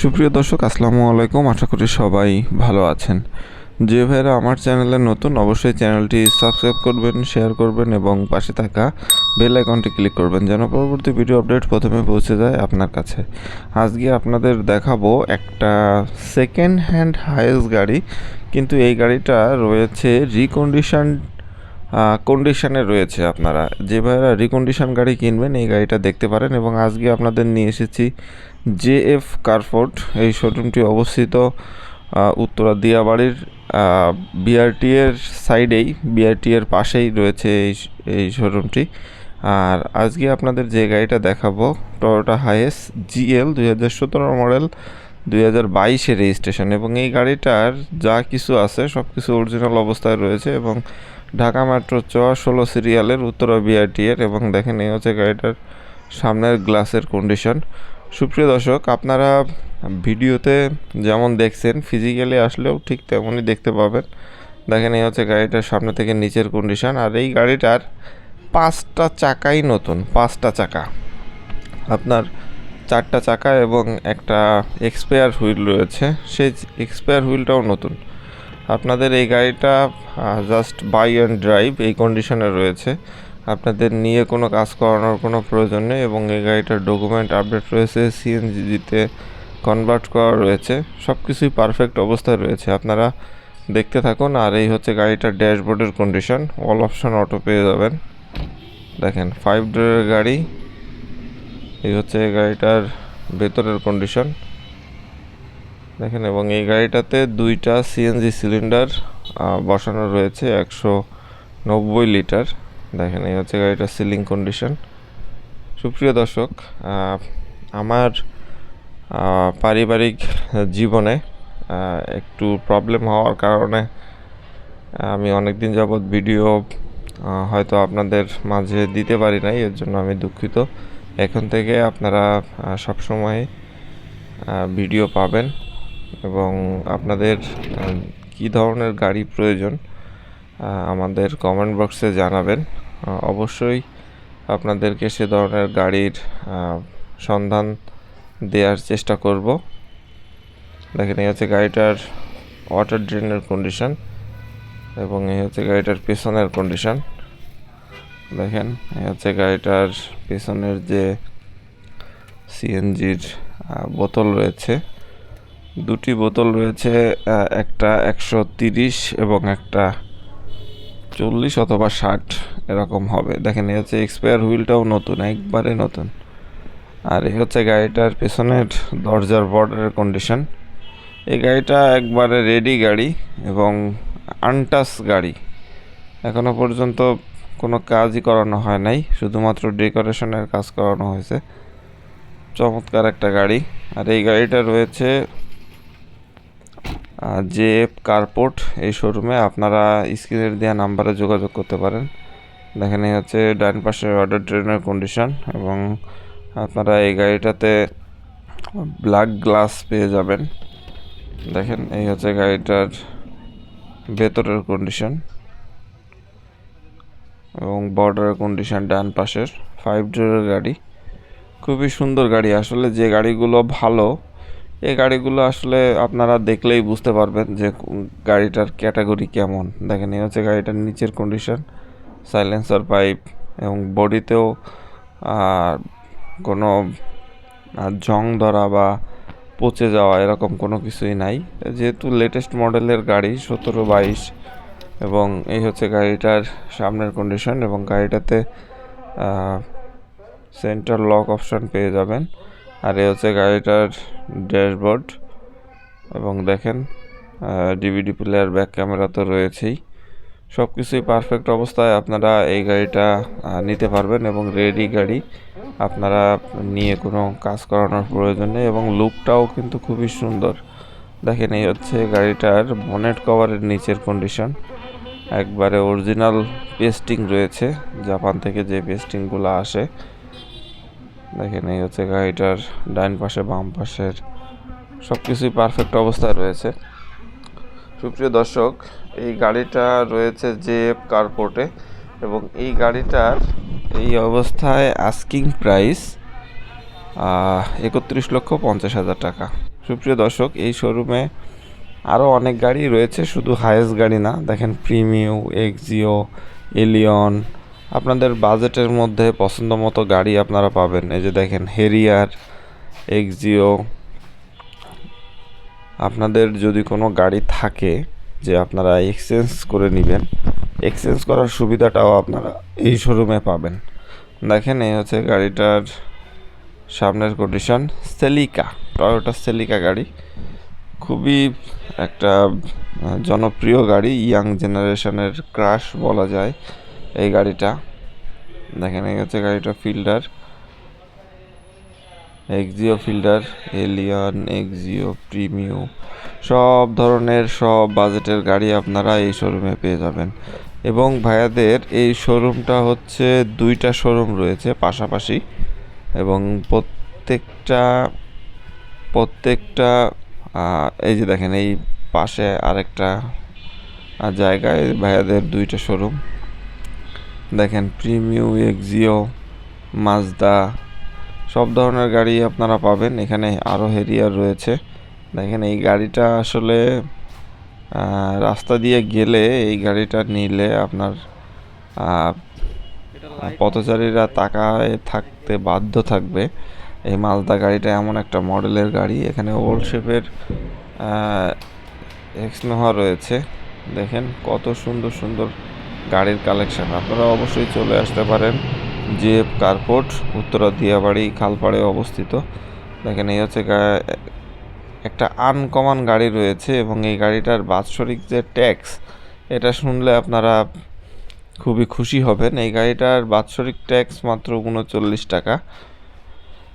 সুপ্রিয় দর্শক, আসসালামু আলাইকুম। আশা করি সবাই ভালো আছেন। যে ভাইরা আমার চ্যানেলে নতুন, অবশ্যই চ্যানেলটি সাবস্ক্রাইব করবেন, শেয়ার করবেন এবং পাশে থাকা বেল আইকনটি ক্লিক করবেন যেন পরবর্তী ভিডিও আপডেট প্রথমে পৌঁছে যায় আপনার কাছে। আজকে আপনাদের দেখাবো একটা সেকেন্ড হ্যান্ড হাইয়েস্ট গাড়ি, কিন্তু এই গাড়িটা রয়েছে রিকন্ডিশন কন্ডিশনে রয়েছে আপনারা। যে ভাইরা রিকন্ডিশন গাড়ি কিনবেন, এই গাড়িটা দেখতে পারেন এবং আজকে আপনাদের নিয়ে এসেছি জে এফ কারফোর্ট এই শোরুমটি অবস্থিত উত্তরা দিয়াবাড়ির বিআরটি এর সাইডেই বিআরটি এর পাশেই রয়েছে এই এই শোরুমটি। আর আজকে আপনাদের যে গাড়িটা দেখাবো টয়োটা হাইয়েস জিএল দুই হাজার সতেরো মডেল দুই হাজার বাইশের রেজিস্ট্রেশন এবং এই গাড়িটার যা কিছু আছে সব কিছু অরিজিনাল অবস্থায় রয়েছে এবং ঢাকা মেট্রো চ ষোলো সিরিয়ালের উত্তরা বিআরটি এর এবং দেখেন এই হচ্ছে গাড়িটার সামনের গ্লাসের কন্ডিশন সুপ্রিয় দর্শক, আপনারা ভিডিওতে যেমন দেখছেন ফিজিক্যালি আসলেও ঠিক তেমনই দেখতে পাবেন। দেখেন এই হচ্ছে গাড়িটার সামনে থেকে নিচের কন্ডিশন আর এই গাড়িটার পাঁচটা চাকাই নতুন, পাঁচটা চাকা। আপনার চারটা চাকা এবং একটা এক্সপায়ার হুইল রয়েছে। সেই এক্সপায়ার হুইলটাও নতুন। আপনাদের এই গাড়িটা জাস্ট বাই অ্যান্ড ড্রাইভ এই কন্ডিশনে রয়েছে। আপনাদের নিয়ে কোনো কাজ করানোর কোনো প্রয়োজন নেই এবং এই গাড়িটার ডকুমেন্ট আপডেট রয়েছে সিএনজিতে কনভার্ট করা রয়েছে। সব কিছুই পারফেক্ট অবস্থায় রয়েছে। আপনারা দেখতে থাকুন। আর এই হচ্ছে গাড়িটার ড্যাশবোর্ডের কন্ডিশন অল অপশন অটো পেয়ে যাবেন। দেখেন ফাইভ ডোরের গাড়ি। এই হচ্ছে গাড়িটার ভেতরের কন্ডিশন দেখেন, এবং এই গাড়িটাতে দুইটা সিএনজি সিলিন্ডার বসানো রয়েছে একশো নব্বই লিটার। দেখেন, এই হচ্ছে গাড়িটার সিলিং কন্ডিশন সুপ্রিয় দর্শক আমার পারিবারিক জীবনে একটু প্রবলেম হওয়ার কারণে, আমি অনেক দিন যাবৎ ভিডিও হয়তো আপনাদের মাঝে দিতে পারি নাই, এর জন্য আমি দুঃখিত। এখন থেকে আপনারা সবসময় ভিডিও পাবেন এবং আপনাদের কী ধরনের গাড়ি প্রয়োজন আমাদের কমেন্ট বক্সে জানাবেন। অবশ্যই আপনাদেরকে সে ধরনের গাড়ির সন্ধান দেওয়ার চেষ্টা করব। দেখেন, এই হচ্ছে গাড়িটার ওয়াটার ড্রেনের কন্ডিশন এবং এই হচ্ছে গাড়িটার পেছনের কন্ডিশন দেখেন, এই হচ্ছে গাড়িটার পেছনের যে সিএনজির বোতল রয়েছে। দুটি বোতল রয়েছে একটা একশো তিরিশ এবং একটা চল্লিশ অথবা ষাট, এরকম হবে। দেখেন, এই হচ্ছে এক্সপায়ার হুইলটাও নতুন, একবারে নতুন। আর এই হচ্ছে গাড়িটার পেছনের দরজার বর্ডারের কন্ডিশন এই গাড়িটা একবারে রেডি গাড়ি এবং আনটাস গাড়ি। এখনও পর্যন্ত কোনো কাজই করানো হয় নাই, শুধুমাত্র ডেকোরেশনের কাজ করানো হয়েছে। চমৎকার একটা গাড়ি, আর এই গাড়িটা রয়েছে জে এফ কারপোর্ট এই শোরুমে। আপনারা স্ক্রিনের দেওয়া নাম্বারে যোগাযোগ করতে পারেন। দেখেন, এই হচ্ছে ডান পাশে অর্ডার ট্রেনের কন্ডিশন এবং আপনারা এই গাড়িটাতে ব্ল্যাক গ্লাস পেয়ে যাবেন। দেখেন, এই হচ্ছে গাড়িটার ভেতরের কন্ডিশন এবং বর্ডারের কন্ডিশন ডান পাশের ফাইভ ডোরের গাড়ি। খুবই সুন্দর গাড়ি। আসলে যে গাড়িগুলো ভালো এই গাড়িগুলো আসলে আপনারা দেখলেই বুঝতে পারবেন যে গাড়িটার ক্যাটাগরি কেমন। দেখেন, এই হচ্ছে গাড়িটার নিচের কন্ডিশন সাইলেন্সার পাইপ এবং বডিতেও কোনো জং ধরা বা পচে যাওয়া এরকম কোনো কিছুই নাই। যেহেতু লেটেস্ট মডেলের গাড়ি, সতেরো বাইশ এবং এই হচ্ছে গাড়িটার সামনের কন্ডিশন এবং গাড়িটাতে সেন্টার লক অপশন পেয়ে যাবেন। আর এই হচ্ছে গাড়িটার ড্যাশবোর্ড এবং দেখেন ডিভিডি প্লেয়ার ব্যাক ক্যামেরা তো রয়েছেই। সব কিছুই পারফেক্ট অবস্থায় আপনারা এই গাড়িটা নিতে পারবেন এবং রেডি গাড়ি আপনারা নিয়ে কোনো কাজ করানোর প্রয়োজন নেই এবং লুকটাও কিন্তু খুবই সুন্দর। দেখেন এই হচ্ছে গাড়িটার বনেট কভারের নিচের কন্ডিশন একবারে অরিজিনাল পেস্টিং রয়েছে। জাপান থেকে যে পেস্টিংগুলো আসে। দেখেন, এই হচ্ছে গাড়িটার ডাইন পাশে, বাম পাশের সব কিছুই পারফেক্ট অবস্থায় রয়েছে। সুপ্রিয় দর্শক, এই গাড়িটা রয়েছে এফ কারপোর্টে এবং এই গাড়িটার এই অবস্থায় আস্কিং প্রাইস একত্রিশ লক্ষ পঞ্চাশ হাজার টাকা। সুপ্রিয় দর্শক, এই শোরুমে আরও অনেক গাড়ি রয়েছে, শুধু হায়েস্ট গাড়ি না। দেখেন প্রিমিও এক্সিও এলিয়ন আপনাদের বাজেটের মধ্যে পছন্দ মতো গাড়ি আপনারা পাবেন। এই যে দেখেন হেরিয়ার এক্সিও আপনাদের যদি কোনো গাড়ি থাকে যে আপনারা এক্সচেঞ্জ করে নেবেন এক্সচেঞ্জ করার সুবিধাটাও আপনারা এই শোরুমে পাবেন। দেখেন এই হচ্ছে গাড়িটার সামনের কন্ডিশন সেলিকা টয়োটা সেলিকা গাড়ি। খুবই একটা জনপ্রিয় গাড়ি, ইয়াং জেনারেশনের ক্রাশ বলা যায় এই গাড়িটা। দেখেন, এই হচ্ছে গাড়িটা Fielder. Axio Fielder Allion Axio Premio সব ধরনের, সব বাজেটের গাড়ি আপনারা এই শোরুমে পেয়ে যাবেন। এবং ভাইয়াদের এই শোরুমটা হচ্ছে দুইটা শোরুম রয়েছে পাশাপাশি। এবং প্রত্যেকটা প্রত্যেকটা এই যে দেখেন এই পাশে আরেকটা জায়গায় ভাইয়াদের দুইটা শোরুম দেখেন প্রিমিও এক্সিও মাজদা সব ধরনের গাড়ি আপনারা পাবেন। এখানে আরও হেরিয়ার রয়েছে। দেখেন এই গাড়িটা আসলে রাস্তা দিয়ে গেলে এই গাড়িটা নিলে আপনার পথচারীরা তাকায় থাকতে বাধ্য থাকবে। এই মালদা গাড়িটা এমন একটা মডেলের গাড়ি, এখানে ওল্ড শেপের এক্সনোহা রয়েছে। দেখেন কত সুন্দর সুন্দর গাড়ির কালেকশন আপনারা অবশ্যই চলে আসতে পারেন জিএফ কার্পোর্ট উত্তরা দিয়াবাড়ি, খালপাড়ে অবস্থিত। দেখেন এই হচ্ছে একটা আনকমন গাড়ি রয়েছে এবং এই গাড়িটার বাৎসরিক যে ট্যাক্স এটা শুনলে আপনারা খুবই খুশি হবেন। এই গাড়িটার বাৎসরিক ট্যাক্স মাত্র উনচল্লিশ টাকা।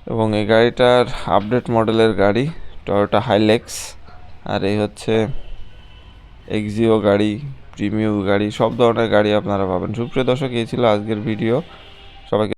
এবং এই গাড়িটার আপডেট মডেলের গাড়ি টয়োটা হাইলেক্স আর এই হচ্ছে এক্সিও গাড়ি প্রিমিও গাড়ি, সব ধরনের গাড়ি আপনারা পাবেন। সুপ্রিয় দর্শক, এই ছিল আজকের ভিডিও সবাইকে